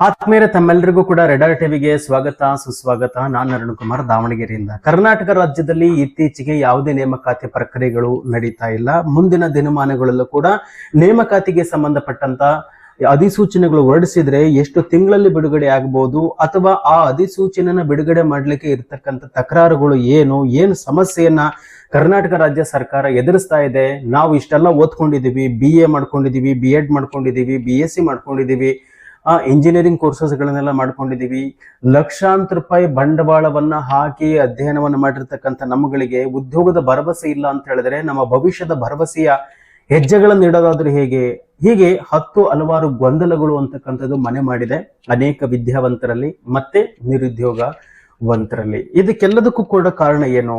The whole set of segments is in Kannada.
ಆತ್ಮೀಯರೇ, ತಮ್ಮೆಲ್ಲರಿಗೂ ಕೂಡ ರೆಡರ್ ಟಿವಿಗೆ ಸ್ವಾಗತ, ಸುಸ್ವಾಗತ. ನಾನು ಅರುಣ್ ಕುಮಾರ್ ದಾವಣಗೆರೆಯಿಂದ. ಕರ್ನಾಟಕ ರಾಜ್ಯದಲ್ಲಿ ಇತ್ತೀಚೆಗೆ ಯಾವುದೇ ನೇಮಕಾತಿ ಪ್ರಕ್ರಿಯೆಗಳು ನಡೀತಾ ಇಲ್ಲ. ಮುಂದಿನ ದಿನಮಾನಗಳಲ್ಲೂ ಕೂಡ ನೇಮಕಾತಿಗೆ ಸಂಬಂಧಪಟ್ಟಂತ ಅಧಿಸೂಚನೆಗಳು ಹೊರಡಿಸಿದ್ರೆ ಎಷ್ಟು ತಿಂಗಳಲ್ಲಿ ಬಿಡುಗಡೆ ಆಗಬಹುದು ಅಥವಾ ಆ ಅಧಿಸೂಚನೆನ ಬಿಡುಗಡೆ ಮಾಡ್ಲಿಕ್ಕೆ ಇರ್ತಕ್ಕಂಥ ತಕರಾರುಗಳು ಏನು ಏನು ಸಮಸ್ಯೆಯನ್ನ ಕರ್ನಾಟಕ ರಾಜ್ಯ ಸರ್ಕಾರ ಎದುರಿಸ್ತಾ ಇದೆ? ನಾವು ಇಷ್ಟೆಲ್ಲ ಓದ್ಕೊಂಡಿದೀವಿ ಬಿ ಎ ಮಾಡ್ಕೊಂಡಿದೀವಿ ಬಿ ಎಡ್ ಮಾಡ್ಕೊಂಡಿದೀವಿ ಬಿ ಎಸ್ ಸಿ ಮಾಡ್ಕೊಂಡಿದೀವಿ. ಆ ಇಂಜಿನಿಯರಿಂಗ್ ಕೋರ್ಸಸ್ಗಳನ್ನೆಲ್ಲ ಮಾಡ್ಕೊಂಡಿದ್ದೀವಿ. ಲಕ್ಷಾಂತರ ರೂಪಾಯಿ ಬಂಡವಾಳವನ್ನ ಹಾಕಿ ಅಧ್ಯಯನವನ್ನು ಮಾಡಿರ್ತಕ್ಕಂಥ ನಮ್ಮಗಳಿಗೆ ಉದ್ಯೋಗದ ಭರವಸೆ ಇಲ್ಲ ಅಂತ ಹೇಳಿದ್ರೆ ನಮ್ಮ ಭವಿಷ್ಯದ ಭರವಸೆಯ ಹೆಜ್ಜೆಗಳನ್ನು ಇಡೋದಾದ್ರೂ ಹೇಗೆ? ಹೀಗೆ ಹತ್ತು ಹಲವಾರು ಗೊಂದಲಗಳು ಅಂತಕ್ಕಂಥದ್ದು ಮನೆ ಮಾಡಿದೆ. ಅನೇಕ ವಿದ್ಯಾವಂತರಲ್ಲಿ ಮತ್ತೆ ನಿರುದ್ಯೋಗವಂತರಲ್ಲಿ ಇದಕ್ಕೆಲ್ಲದಕ್ಕೂ ಕೂಡ ಕಾರಣ ಏನು?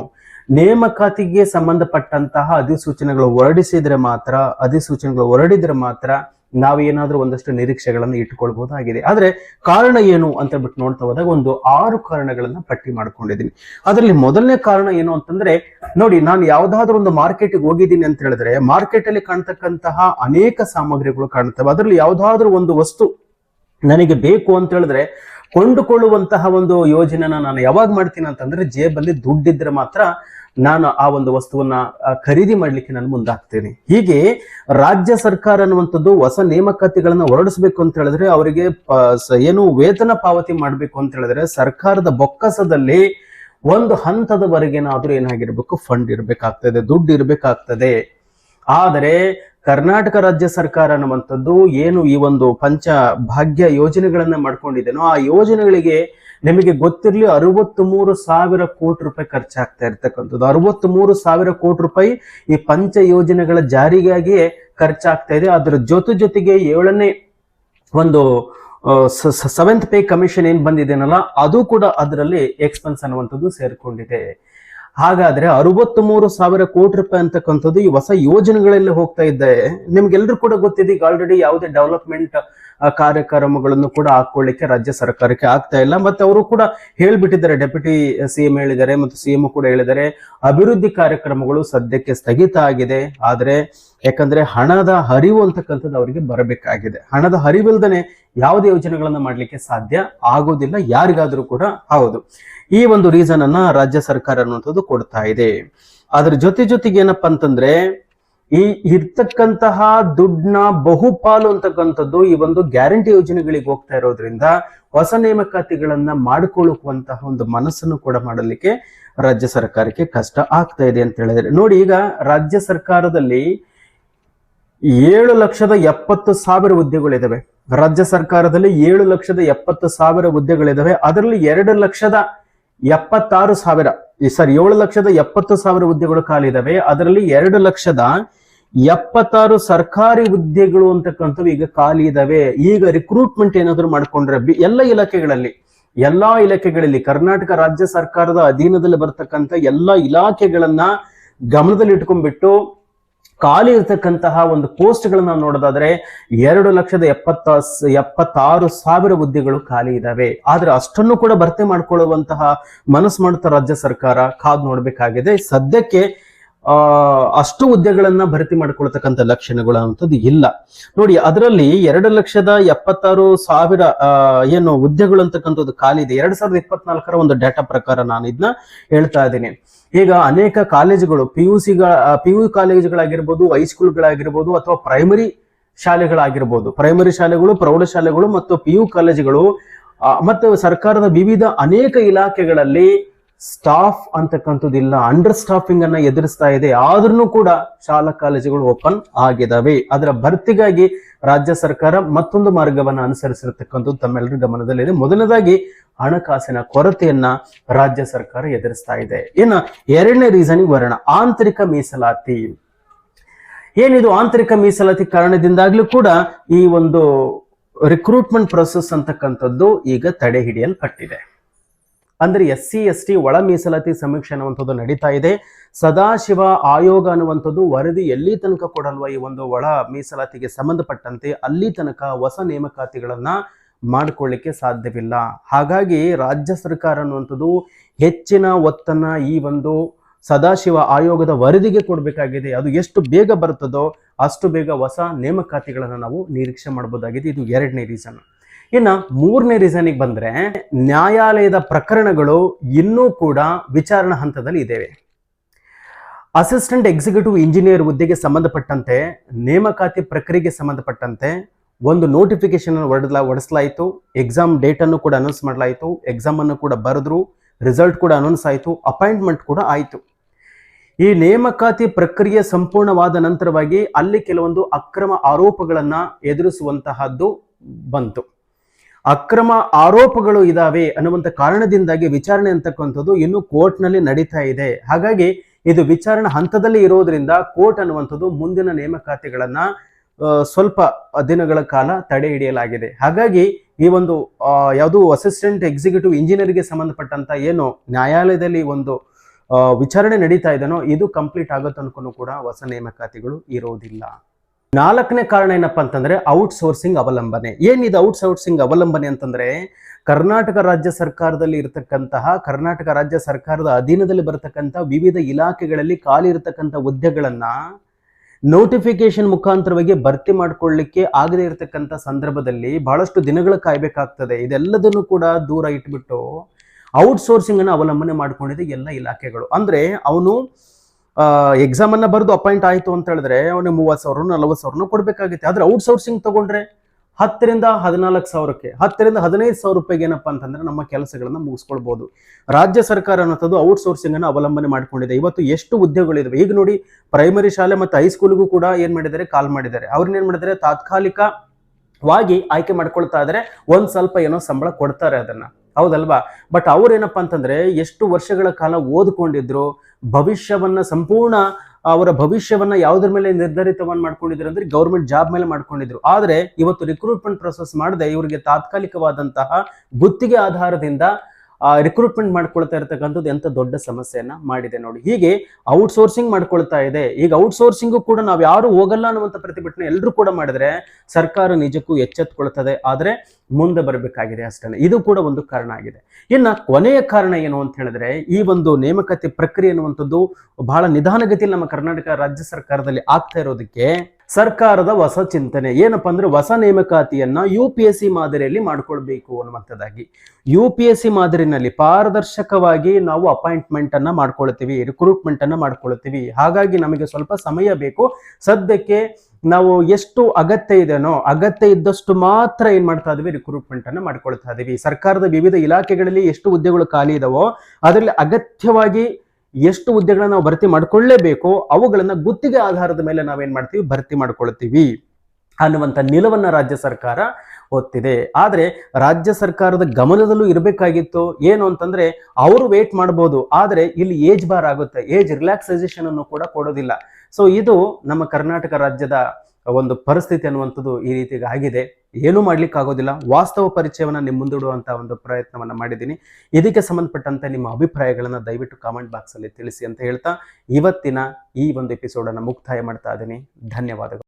ನೇಮಕಾತಿಗೆ ಸಂಬಂಧಪಟ್ಟಂತಹ ಅಧಿಸೂಚನೆಗಳು ಹೊರಡಿಸಿದ್ರೆ ಮಾತ್ರ, ಅಧಿಸೂಚನೆಗಳು ಹೊರಡಿದ್ರೆ ಮಾತ್ರ ನಾವೇನಾದ್ರೂ ಒಂದಷ್ಟು ನಿರೀಕ್ಷೆಗಳನ್ನು ಇಟ್ಟುಕೊಳ್ಬಹುದಾಗಿದೆ ಆದ್ರೆ ಕಾರಣ ಏನು ಅಂತ ಬಿಟ್ಟು ನೋಡ್ತಾ ಹೋದಾಗ ಒಂದು ಆರು ಕಾರಣಗಳನ್ನ ಪಟ್ಟಿ ಮಾಡ್ಕೊಂಡಿದ್ದೀನಿ. ಅದರಲ್ಲಿ ಮೊದಲನೇ ಕಾರಣ ಏನು ಅಂತಂದ್ರೆ, ನೋಡಿ, ನಾನು ಯಾವ್ದಾದ್ರು ಒಂದು ಮಾರ್ಕೆಟ್ಗೆ ಹೋಗಿದ್ದೀನಿ ಅಂತ ಹೇಳಿದ್ರೆ ಮಾರ್ಕೆಟ್ ಅಲ್ಲಿ ಕಾಣ್ತಕ್ಕಂತಹ ಅನೇಕ ಸಾಮಗ್ರಿಗಳು ಕಾಣ್ತವೆ ಅದರಲ್ಲಿ ಯಾವ್ದಾದ್ರು ಒಂದು ವಸ್ತು ನನಗೆ ಬೇಕು ಅಂತ ಹೇಳಿದ್ರೆ ಕೊಂಡುಕೊಳ್ಳುವಂತಹ ಒಂದು ಯೋಜನೆನ ನಾನು ಯಾವಾಗ ಮಾಡ್ತೀನಿ ಅಂತಂದ್ರೆ ಜೇಬಲ್ಲಿ ದುಡ್ಡಿದ್ರೆ ಮಾತ್ರ ನಾನು ಆ ಒಂದು ವಸ್ತುವನ್ನ ಖರೀದಿ ಮಾಡ್ಲಿಕ್ಕೆ ನಾನು ಮುಂದಾಗ್ತೇನೆ. ಹೀಗೆ ರಾಜ್ಯ ಸರ್ಕಾರ ಅನ್ನುವಂಥದ್ದು ಹೊಸ ನೇಮಕಾತಿಗಳನ್ನ ಹೊರಡಿಸ್ಬೇಕು ಅಂತ ಹೇಳಿದ್ರೆ ಅವರಿಗೆ ಏನು ವೇತನ ಪಾವತಿ ಮಾಡಬೇಕು ಅಂತ ಹೇಳಿದ್ರೆ ಸರ್ಕಾರದ ಬೊಕ್ಕಸದಲ್ಲಿ ಒಂದು ಹಂತದವರೆಗೇನಾದ್ರೂ ಏನಾಗಿರ್ಬೇಕು, ಫಂಡ್ ಇರಬೇಕಾಗ್ತದೆ, ದುಡ್ಡು ಇರಬೇಕಾಗ್ತದೆ. ಆದರೆ ಕರ್ನಾಟಕ ರಾಜ್ಯ ಸರ್ಕಾರ ಅನ್ನುವಂಥದ್ದು ಏನು ಈ ಒಂದು ಪಂಚ ಭಾಗ್ಯ ಯೋಜನೆಗಳನ್ನ ಮಾಡ್ಕೊಂಡಿದ್ದೇನೋ ಆ ಯೋಜನೆಗಳಿಗೆ ನಿಮಗೆ ಗೊತ್ತಿರಲಿ ಅರವತ್ತ್ ಮೂರು ಸಾವಿರ ಕೋಟಿ ರೂಪಾಯಿ ಖರ್ಚಾಗ್ತಾ ಇರ್ತಕ್ಕಂಥದ್ದು. ಅರವತ್ತು ಮೂರು ಸಾವಿರ ಕೋಟಿ ರೂಪಾಯಿ ಈ ಪಂಚ ಯೋಜನೆಗಳ ಜಾರಿಗಾಗಿ ಖರ್ಚಾಗ್ತಾ ಇದೆ. ಅದರ ಜೊತೆ ಜೊತೆಗೆ ಏಳನೇ ಒಂದು ಸೆವೆಂತ್ ಪೇ ಕಮಿಷನ್ ಏನ್ ಬಂದಿದೆನಲ್ಲ, ಅದು ಕೂಡ ಅದರಲ್ಲಿ ಎಕ್ಸ್ಪೆನ್ಸ್ ಅನ್ನುವಂಥದ್ದು ಸೇರ್ಕೊಂಡಿದೆ. ಹಾಗಾದ್ರೆ ಅರವತ್ತ್ ಮೂರು ಸಾವಿರ ಕೋಟಿ ರೂಪಾಯಿ ಅಂತಕ್ಕಂಥದ್ದು ಈ ಹೊಸ ಯೋಜನೆಗಳಲ್ಲಿ ಹೋಗ್ತಾ ಇದ್ದೆ ನಿಮ್ಗೆಲ್ರೂ ಕೂಡ ಗೊತ್ತಿದೆ, ಈಗ ಆಲ್ರೆಡಿ ಯಾವುದೇ ಡೆವಲಪ್ಮೆಂಟ್ ಕಾರ್ಯಕ್ರಮಗಳನ್ನು ಕೂಡ ಹಾಕೊಳ್ಳಿಕ್ಕೆ ರಾಜ್ಯ ಸರ್ಕಾರಕ್ಕೆ ಆಗ್ತಾ ಇಲ್ಲ. ಮತ್ತೆ ಅವರು ಕೂಡ ಹೇಳ್ಬಿಟ್ಟಿದ್ದಾರೆ ಡೆಪ್ಯೂಟಿ ಸಿಎಂ ಹೇಳಿದ್ದಾರೆ, ಮತ್ತು ಸಿಎಂ ಕೂಡ ಹೇಳಿದ್ದಾರೆ, ಅಭಿವೃದ್ಧಿ ಕಾರ್ಯಕ್ರಮಗಳು ಸದ್ಯಕ್ಕೆ ಸ್ಥಗಿತ ಆಗಿದೆ. ಆದ್ರೆ ಯಾಕಂದ್ರೆ ಹಣದ ಹರಿವು ಅಂತಕ್ಕಂಥದ್ದು ಅವರಿಗೆ ಬರಬೇಕಾಗಿದೆ. ಹಣದ ಹರಿವಿಲ್ದನೆ ಯಾವುದೇ ಯೋಜನೆಗಳನ್ನ ಮಾಡ್ಲಿಕ್ಕೆ ಸಾಧ್ಯ? ಆಗೋದಿಲ್ಲ, ಯಾರಿಗಾದ್ರೂ ಕೂಡ ಹೌದು. ಈ ಒಂದು ರೀಸನ್ ಅನ್ನ ರಾಜ್ಯ ಸರ್ಕಾರ ಅನ್ನುವಂಥದ್ದು ಕೊಡ್ತಾ ಇದೆ. ಅದ್ರ ಜೊತೆ ಜೊತೆಗೆ ಏನಪ್ಪಾ ಅಂತಂದ್ರೆ, ಈ ಇರ್ತಕ್ಕಂತಹ ದುಡ್ಡನ್ನ ಬಹುಪಾಲು ಅಂತಕ್ಕಂಥದ್ದು ಈ ಒಂದು ಗ್ಯಾರಂಟಿ ಯೋಜನೆಗಳಿಗೆ ಹೋಗ್ತಾ ಇರೋದ್ರಿಂದ ಹೊಸ ನೇಮಕಾತಿಗಳನ್ನ ಮಾಡಿಕೊಳ್ಳುವಂತಹ ಒಂದು ಮನಸ್ಸನ್ನು ಕೂಡ ಮಾಡಲಿಕ್ಕೆ ರಾಜ್ಯ ಸರ್ಕಾರಕ್ಕೆ ಕಷ್ಟ ಆಗ್ತಾ ಇದೆ ಅಂತ ಹೇಳಿದ್ರೆ. ನೋಡಿ ಈಗ ರಾಜ್ಯ ಸರ್ಕಾರದಲ್ಲಿ ಏಳು ಲಕ್ಷದ ಎಪ್ಪತ್ತು ಸಾವಿರ ಹುದ್ದೆಗಳಿದ್ದಾವೆ ರಾಜ್ಯ ಸರ್ಕಾರದಲ್ಲಿ ಏಳು ಲಕ್ಷದ ಎಪ್ಪತ್ತು ಸಾವಿರ ಹುದ್ದೆಗಳಿದ್ದಾವೆ ಅದರಲ್ಲಿ ಎರಡು ಲಕ್ಷದ ಎಪ್ಪತ್ತಾರು ಸಾವಿರ ಸರ್ ಏಳು ಲಕ್ಷದ ಎಪ್ಪತ್ತು ಸಾವಿರ ಹುದ್ದೆಗಳು ಖಾಲಿದಾವೆ ಅದರಲ್ಲಿ ಎರಡು ಲಕ್ಷದ ಎಪ್ಪತ್ತಾರು ಸರ್ಕಾರಿ ಹುದ್ದೆಗಳು ಅಂತಕ್ಕಂಥವು ಈಗ ಖಾಲಿ ಇದಾವೆ. ಈಗ ರಿಕ್ರೂಟ್ಮೆಂಟ್ ಏನಾದ್ರು ಮಾಡ್ಕೊಂಡ್ರೆ ಎಲ್ಲ ಇಲಾಖೆಗಳಲ್ಲಿ, ಎಲ್ಲಾ ಇಲಾಖೆಗಳಲ್ಲಿ, ಕರ್ನಾಟಕ ರಾಜ್ಯ ಸರ್ಕಾರದ ಅಧೀನದಲ್ಲಿ ಬರ್ತಕ್ಕಂಥ ಎಲ್ಲಾ ಇಲಾಖೆಗಳನ್ನ ಗಮನದಲ್ಲಿ ಇಟ್ಕೊಂಡ್ಬಿಟ್ಟು ಖಾಲಿ ಇರತಕ್ಕಂತಹ ಒಂದು ಪೋಸ್ಟ್ಗಳನ್ನ ನೋಡೋದಾದ್ರೆ ಎರಡು ಲಕ್ಷದ ಎಪ್ಪತ್ತ ಎಪ್ಪತ್ತಾರು ಸಾವಿರ ಹುದ್ದೆಗಳು ಖಾಲಿ ಇದಾವೆ. ಆದ್ರೆ ಅಷ್ಟನ್ನು ಕೂಡ ಭರ್ತಿ ಮಾಡ್ಕೊಳ್ಳುವಂತಹ ಮನಸ್ಸು ಮಾಡುತ್ತಾ ರಾಜ್ಯ ಸರ್ಕಾರ ಕಾದ್ ನೋಡ್ಬೇಕಾಗಿದೆ. ಸದ್ಯಕ್ಕೆ ಅಷ್ಟು ಹುದ್ದೆಗಳನ್ನ ಭರ್ತಿ ಮಾಡ್ಕೊಳ್ತಕ್ಕಂಥ ಲಕ್ಷಣಗಳು ಅಂತದ್ದು ಇಲ್ಲ. ನೋಡಿ, ಅದರಲ್ಲಿ ಎರಡು ಲಕ್ಷದ ಎಪ್ಪತ್ತಾರು ಸಾವಿರ ಏನು ಹುದ್ದೆಗಳು ಅಂತಕ್ಕಂಥದ್ದು ಖಾಲಿ ಇದೆ. ಎರಡ್ ಸಾವಿರದ ಇಪ್ಪತ್ನಾಲ್ಕರ ಒಂದು ಡೇಟಾ ಪ್ರಕಾರ ನಾನು ಇದನ್ನ ಹೇಳ್ತಾ ಇದ್ದೀನಿ. ಈಗ ಅನೇಕ ಕಾಲೇಜುಗಳು ಪಿ ಯು ಸಿಗಳ ಪಿ ಯು ಕಾಲೇಜುಗಳಾಗಿರ್ಬೋದು ಹೈಸ್ಕೂಲ್ಗಳಾಗಿರ್ಬೋದು ಅಥವಾ ಪ್ರೈಮರಿ ಶಾಲೆಗಳಾಗಿರ್ಬೋದು ಪ್ರೈಮರಿ ಶಾಲೆಗಳು, ಪ್ರೌಢಶಾಲೆಗಳು ಮತ್ತು ಪಿ ಯು ಕಾಲೇಜುಗಳು ಮತ್ತು ಸರ್ಕಾರದ ವಿವಿಧ ಅನೇಕ ಇಲಾಖೆಗಳಲ್ಲಿ ಸ್ಟಾಫ್ ಅಂತಕ್ಕಂಥದ್ದು ಇಲ್ಲ ಅಂಡರ್ ಸ್ಟಾಫಿಂಗ್ ಅನ್ನ ಎದುರಿಸ್ತಾ ಇದೆ. ಆದ್ರೂ ಕೂಡ ಶಾಲಾ ಕಾಲೇಜುಗಳು ಓಪನ್ ಆಗಿದಾವೆ. ಅದರ ಭರ್ತಿಗಾಗಿ ರಾಜ್ಯ ಸರ್ಕಾರ ಮತ್ತೊಂದು ಮಾರ್ಗವನ್ನು ಅನುಸರಿಸಿರ್ತಕ್ಕಂಥದ್ದು ತಮ್ಮೆಲ್ಲರ ಗಮನದಲ್ಲಿದೆ. ಮೊದಲನೇದಾಗಿ ಹಣಕಾಸಿನ ಕೊರತೆಯನ್ನ ರಾಜ್ಯ ಸರ್ಕಾರ ಎದುರಿಸ್ತಾ ಇದೆ. ಇನ್ನ ಎರಡನೇ ರೀಸನ್ ವರ್ಣ ಆಂತರಿಕ ಮೀಸಲಾತಿ. ಏನಿದು ಆಂತರಿಕ ಮೀಸಲಾತಿ ಕಾರಣದಿಂದಾಗ್ಲೂ ಕೂಡ ಈ ಒಂದು ರಿಕ್ರೂಟ್ಮೆಂಟ್ ಪ್ರೊಸೆಸ್ ಅಂತಕ್ಕಂಥದ್ದು ಈಗ ತಡೆ ಹಿಡಿಯಲ್ಪಟ್ಟಿದೆ. ಅಂದ್ರೆ ಎಸ್ ಸಿ, ಎಸ್ ಟಿ ಒಳ ಮೀಸಲಾತಿ ಸಮೀಕ್ಷೆ ಅನ್ನುವಂಥದ್ದು ನಡೀತಾ ಇದೆ. ಸದಾಶಿವ ಆಯೋಗ ಅನ್ನುವಂಥದ್ದು ವರದಿ ಎಲ್ಲಿ ತನಕ ಕೊಡಲ್ವ ಈ ಒಂದು ಒಳ ಮೀಸಲಾತಿಗೆ ಸಂಬಂಧಪಟ್ಟಂತೆ? ಅಲ್ಲಿ ತನಕ ಹೊಸ ನೇಮಕಾತಿಗಳನ್ನು ಮಾಡಿಕೊಳ್ಳಿಕ್ಕೆ ಸಾಧ್ಯವಿಲ್ಲ. ಹಾಗಾಗಿ ರಾಜ್ಯ ಸರ್ಕಾರ ಅನ್ನುವಂಥದ್ದು ಹೆಚ್ಚಿನ ಒತ್ತನ್ನ ಈ ಒಂದು ಸದಾಶಿವ ಆಯೋಗದ ವರದಿಗೆ ಕೊಡಬೇಕಾಗಿದೆ. ಅದು ಎಷ್ಟು ಬೇಗ ಬರ್ತದೋ ಅಷ್ಟು ಬೇಗ ಹೊಸ ನೇಮಕಾತಿಗಳನ್ನು ನಾವು ನಿರೀಕ್ಷೆ ಮಾಡಬಹುದಾಗಿದೆ ಇದು ಎರಡನೇ ರೀಸನ್ ಇನ್ನ ಮೂರನೇ ರೀಸನ್ಗೆ ಬಂದ್ರೆ ನ್ಯಾಯಾಲಯದ ಪ್ರಕರಣಗಳು ಇನ್ನೂ ಕೂಡ ವಿಚಾರಣಾ ಹಂತದಲ್ಲಿ ಇದ್ದೇವೆ. ಅಸಿಸ್ಟೆಂಟ್ ಎಕ್ಸಿಕ್ಯೂಟಿವ್ ಇಂಜಿನಿಯರ್ ಹುದ್ದೆಗೆ ಸಂಬಂಧಪಟ್ಟಂತೆ, ನೇಮಕಾತಿ ಪ್ರಕ್ರಿಯೆಗೆ ಸಂಬಂಧಪಟ್ಟಂತೆ ಒಂದು ನೋಟಿಫಿಕೇಶನ್ ಅನ್ನು ಹೊಡೆಸಲಾಯಿತು ಎಕ್ಸಾಮ್ ಡೇಟ್ ಅನ್ನು ಕೂಡ ಅನೌನ್ಸ್ ಮಾಡಲಾಯಿತು. ಎಕ್ಸಾಮ್ ಅನ್ನು ಕೂಡ ಬರೆದ್ರು. ರಿಸಲ್ಟ್ ಕೂಡ ಅನೌನ್ಸ್ ಆಯಿತು. ಅಪಾಯಿಂಟ್ಮೆಂಟ್ ಕೂಡ ಆಯಿತು. ಈ ನೇಮಕಾತಿ ಪ್ರಕ್ರಿಯೆ ಸಂಪೂರ್ಣವಾದ ನಂತರವಾಗಿ ಅಲ್ಲಿ ಕೆಲವೊಂದು ಅಕ್ರಮ ಆರೋಪಗಳನ್ನು ಎದುರಿಸುವಂತಹದ್ದು ಬಂತು. ಅಕ್ರಮ ಆರೋಪಗಳು ಇದಾವೆ ಅನ್ನುವಂಥ ಕಾರಣದಿಂದಾಗಿ ವಿಚಾರಣೆ ಅಂತಕ್ಕಂಥದ್ದು ಇನ್ನು ಕೋರ್ಟ್ನಲ್ಲಿ ನಡೀತಾ ಇದೆ. ಹಾಗಾಗಿ ಇದು ವಿಚಾರಣಾ ಹಂತದಲ್ಲಿ ಇರೋದ್ರಿಂದ ಕೋರ್ಟ್ ಅನ್ನುವಂಥದ್ದು ಮುಂದಿನ ನೇಮಕಾತಿಗಳನ್ನ ಸ್ವಲ್ಪ ದಿನಗಳ ಕಾಲ ತಡೆ ಹಿಡಿಯಲಾಗಿದೆ. ಹಾಗಾಗಿ ಈ ಒಂದು ಯಾವುದು ಅಸಿಸ್ಟೆಂಟ್ ಎಕ್ಸಿಕ್ಯೂಟಿವ್ ಇಂಜಿನಿಯರ್ಗೆ ಸಂಬಂಧಪಟ್ಟಂತ ಏನು ನ್ಯಾಯಾಲಯದಲ್ಲಿ ಒಂದು ವಿಚಾರಣೆ ನಡೀತಾ ಇದೆನೋ, ಇದು ಕಂಪ್ಲೀಟ್ ಆಗೋ ಅನ್ಕೊಂಡು ಕೂಡ ಹೊಸ ನೇಮಕಾತಿಗಳು ಇರೋದಿಲ್ಲ. ನಾಲ್ಕನೇ ಕಾರಣ ಏನಪ್ಪಾ ಅಂತಂದ್ರೆ ಔಟ್ ಸೋರ್ಸಿಂಗ್ ಅವಲಂಬನೆ. ಏನಿದೆ ಔಟ್ ಸೋರ್ಸಿಂಗ್ ಅವಲಂಬನೆ ಅಂತಂದ್ರೆ, ಕರ್ನಾಟಕ ರಾಜ್ಯ ಸರ್ಕಾರದಲ್ಲಿ ಇರತಕ್ಕಂತಹ, ಕರ್ನಾಟಕ ರಾಜ್ಯ ಸರ್ಕಾರದ ಅಧೀನದಲ್ಲಿ ಬರತಕ್ಕಂತಹ ವಿವಿಧ ಇಲಾಖೆಗಳಲ್ಲಿ ಖಾಲಿ ಇರತಕ್ಕಂಥ ಹುದ್ದೆಗಳನ್ನ ನೋಟಿಫಿಕೇಶನ್ ಮುಖಾಂತರವಾಗಿ ಭರ್ತಿ ಮಾಡ್ಕೊಳ್ಳಿಕ್ಕೆ ಆಗದೆ ಇರತಕ್ಕಂಥ ಸಂದರ್ಭದಲ್ಲಿ ಬಹಳಷ್ಟು ದಿನಗಳು ಕಾಯ್ಬೇಕಾಗ್ತದೆ. ಇದೆಲ್ಲದನ್ನು ಕೂಡ ದೂರ ಇಟ್ಬಿಟ್ಟು ಔಟ್ಸೋರ್ಸಿಂಗ್ ಅನ್ನು ಅವಲಂಬನೆ ಮಾಡ್ಕೊಂಡಿದೆ ಎಲ್ಲ ಇಲಾಖೆಗಳು. ಅಂದ್ರೆ ಅವನು ಎಕ್ಸಾಮ್ ಅನ್ನ ಬರೆದು ಅಪಾಯಿಂಟ್ ಆಯ್ತು ಅಂತ ಹೇಳಿದ್ರೆ ಅವನಿಗೆ ಮೂವತ್ತು ಸಾವಿರ ನಲವತ್ತು ಸಾವಿರನೂ ಕೊಡ್ಬೇಕಾಗುತ್ತೆ. ಆದ್ರೆ ಔಟ್ ಸೋರ್ಸಿಂಗ್ ತಗೊಂಡ್ರೆ ಹತ್ತರಿಂದ ಹದಿನಾಲ್ಕು ಸಾವಿರಕ್ಕೆ, ಹತ್ತರಿಂದ ಹದಿನೈದು ಸಾವಿರ ರೂಪಾಯಿಗೆ ಏನಪ್ಪ ಅಂತಂದ್ರೆ ನಮ್ಮ ಕೆಲಸಗಳನ್ನ ಮುಗಿಸ್ಕೊಳ್ಬಹುದು ರಾಜ್ಯ ಸರ್ಕಾರ ಅನ್ನೋದು ಔಟ್ ಸೋರ್ಸಿಂಗ್ ಅನ್ನು ಅವಲಂಬನೆ ಮಾಡ್ಕೊಂಡಿದೆ. ಇವತ್ತು ಎಷ್ಟು ಹುದ್ದೆಗಳಿದಾವೆ ಈಗ ನೋಡಿ ಪ್ರೈಮರಿ ಶಾಲೆ ಮತ್ತು ಹೈಸ್ಕೂಲ್ಗೂ ಕೂಡ ಏನ್ ಮಾಡಿದ್ದಾರೆ? ಕಾಲ್ ಮಾಡಿದ್ದಾರೆ. ಅವ್ರನ್ನ ಏನ್ ಮಾಡಿದ್ದಾರೆ? ತಾತ್ಕಾಲಿಕವಾಗಿ ಆಯ್ಕೆ ಮಾಡ್ಕೊಳ್ತಾ ಇದ್ರೆ. ಒಂದ್ ಸ್ವಲ್ಪ ಏನೋ ಸಂಬಳ ಕೊಡ್ತಾರೆ ಅದನ್ನ. ಹೌದಲ್ವಾ? ಬಟ್ ಅವ್ರೇನಪ್ಪ ಅಂತಂದ್ರೆ ಎಷ್ಟು ವರ್ಷಗಳ ಕಾಲ ಓದ್ಕೊಂಡಿದ್ರು, ಭವಿಷ್ಯವನ್ನ ಸಂಪೂರ್ಣ, ಅವರ ಭವಿಷ್ಯವನ್ನ ಯಾವುದ್ರ ಮೇಲೆ ನಿರ್ಧಾರಿತವನ್ನ ಮಾಡ್ಕೊಂಡಿದ್ರು ಅಂದ್ರೆ ಗೌರ್ಮೆಂಟ್ ಜಾಬ್ ಮೇಲೆ ಮಾಡ್ಕೊಂಡಿದ್ರು. ಆದ್ರೆ ಇವತ್ತು ರಿಕ್ರೂಟ್ಮೆಂಟ್ ಪ್ರೊಸೆಸ್ ಮಾಡದೆ ಇವರಿಗೆ ತಾತ್ಕಾಲಿಕವಾದಂತಹ ಗುತ್ತಿಗೆ ಆಧಾರದಿಂದ ರಿಕ್ರೂಟ್ಮೆಂಟ್ ಮಾಡ್ಕೊಳ್ತಾ ಇರತಕ್ಕಂಥದ್ದು ಎಂತ ದೊಡ್ಡ ಸಮಸ್ಯೆಯನ್ನ ಮಾಡಿದೆ ನೋಡಿ. ಹೀಗೆ ಔಟ್ ಸೋರ್ಸಿಂಗ್ ಮಾಡ್ಕೊಳ್ತಾ ಇದೆ. ಈಗ ಔಟ್ ಸೋರ್ಸಿಂಗು ಕೂಡ ನಾವು ಯಾರು ಹೋಗಲ್ಲ ಅನ್ನುವಂಥ ಪ್ರತಿಭಟನೆ ಎಲ್ಲರೂ ಕೂಡ ಮಾಡಿದ್ರೆ ಸರ್ಕಾರ ನಿಜಕ್ಕೂ ಎಚ್ಚೆತ್ಕೊಳ್ತದೆ. ಆದ್ರೆ ಮುಂದೆ ಬರಬೇಕಾಗಿದೆ ಅಷ್ಟೇ ಇದು ಕೂಡ ಒಂದು ಕಾರಣ ಆಗಿದೆ. ಇನ್ನು ಕೊನೆಯ ಕಾರಣ ಏನು ಅಂತ ಹೇಳಿದ್ರೆ, ಈ ಒಂದು ನೇಮಕಾತಿ ಪ್ರಕ್ರಿಯೆ ಅನ್ನುವಂಥದ್ದು ಬಹಳ ನಿಧಾನಗತಿಯಲ್ಲಿ ನಮ್ಮ ಕರ್ನಾಟಕ ರಾಜ್ಯ ಸರ್ಕಾರದಲ್ಲಿ ಆಗ್ತಾ ಇರೋದಕ್ಕೆ ಸರ್ಕಾರದ ಹೊಸ ಚಿಂತನೆ. ಏನಪ್ಪ ಅಂದ್ರೆ ಹೊಸ ನೇಮಕಾತಿಯನ್ನ ಯು ಪಿ ಎಸ್ ಸಿ ಮಾದರಿಯಲ್ಲಿ ಮಾಡ್ಕೊಳ್ಬೇಕು ಅನ್ನುವಂಥದ್ದಾಗಿ. ಯು ಪಿ ಎಸ್ ಸಿ ಮಾದರಿನಲ್ಲಿ ಪಾರದರ್ಶಕವಾಗಿ ನಾವು ಅಪಾಯಿಂಟ್ಮೆಂಟ್ ಅನ್ನ ಮಾಡ್ಕೊಳ್ತೀವಿ ರಿಕ್ರೂಟ್ಮೆಂಟ್ ಅನ್ನ ಮಾಡ್ಕೊಳ್ತೀವಿ. ಹಾಗಾಗಿ ನಮಗೆ ಸ್ವಲ್ಪ ಸಮಯ ಬೇಕು. ಸದ್ಯಕ್ಕೆ ನಾವು ಎಷ್ಟು ಅಗತ್ಯ ಇದೆನೋ, ಅಗತ್ಯ ಇದ್ದಷ್ಟು ಮಾತ್ರ ಏನ್ ಮಾಡ್ತಾ ಇದೀವಿ? ರಿಕ್ರೂಟ್ಮೆಂಟ್ ಅನ್ನ ಮಾಡ್ಕೊಳ್ತಾ ಇದೀವಿ. ಸರ್ಕಾರದ ವಿವಿಧ ಇಲಾಖೆಗಳಲ್ಲಿ ಎಷ್ಟು ಹುದ್ದೆಗಳು ಖಾಲಿ ಇದಾವೋ, ಅದರಲ್ಲಿ ಅಗತ್ಯವಾಗಿ ಎಷ್ಟು ಹುದ್ದೆಗಳನ್ನ ನಾವು ಭರ್ತಿ ಮಾಡ್ಕೊಳ್ಳೇಬೇಕು, ಅವುಗಳನ್ನ ಗುತ್ತಿಗೆ ಆಧಾರದ ಮೇಲೆ ನಾವೇನ್ ಮಾಡ್ತೀವಿ? ಭರ್ತಿ ಮಾಡ್ಕೊಳ್ತೀವಿ ಅನ್ನುವಂಥ ನಿಲುವನ್ನ ರಾಜ್ಯ ಸರ್ಕಾರ ಒತ್ತಿದೆ ಆದರೆ ರಾಜ್ಯ ಸರ್ಕಾರದ ಗಮನದಲ್ಲೂ ಇರಬೇಕಾಗಿತ್ತು. ಏನು ಅಂತಂದ್ರೆ, ಅವರು ವೇಟ್ ಮಾಡ್ಬೋದು. ಆದರೆ ಇಲ್ಲಿ ಏಜ್ ಬಾರ್ ಆಗುತ್ತೆ. ಏಜ್ ರಿಲ್ಯಾಕ್ಸೈಸೇಷನ್ ಅನ್ನು ಕೂಡ ಕೊಡೋದಿಲ್ಲ. ಸೊ ಇದು ನಮ್ಮ ಕರ್ನಾಟಕ ರಾಜ್ಯದ ಒಂದು ಪರಿಸ್ಥಿತಿ ಅನ್ನುವಂಥದ್ದು ಈ ರೀತಿಗೆ ಆಗಿದೆ. ಏನೂ ಮಾಡ್ಲಿಕ್ಕೆ ಆಗೋದಿಲ್ಲ ವಾಸ್ತವ ಪರಿಚಯವನ್ನ ನಿಮ್ಮ ಮುಂದಿಡುವಂತ ಒಂದು ಪ್ರಯತ್ನವನ್ನ ಮಾಡಿದ್ದೀನಿ. ಇದಕ್ಕೆ ಸಂಬಂಧಪಟ್ಟಂತೆ ನಿಮ್ಮ ಅಭಿಪ್ರಾಯಗಳನ್ನ ದಯವಿಟ್ಟು ಕಾಮೆಂಟ್ ಬಾಕ್ಸ್ ಅಲ್ಲಿ ತಿಳಿಸಿ ಅಂತ ಹೇಳ್ತಾ ಇವತ್ತಿನ ಈ ಒಂದು ಎಪಿಸೋಡನ್ನು ಮುಕ್ತಾಯ ಮಾಡ್ತಾ ಇದ್ದೀನಿ. ಧನ್ಯವಾದಗಳು.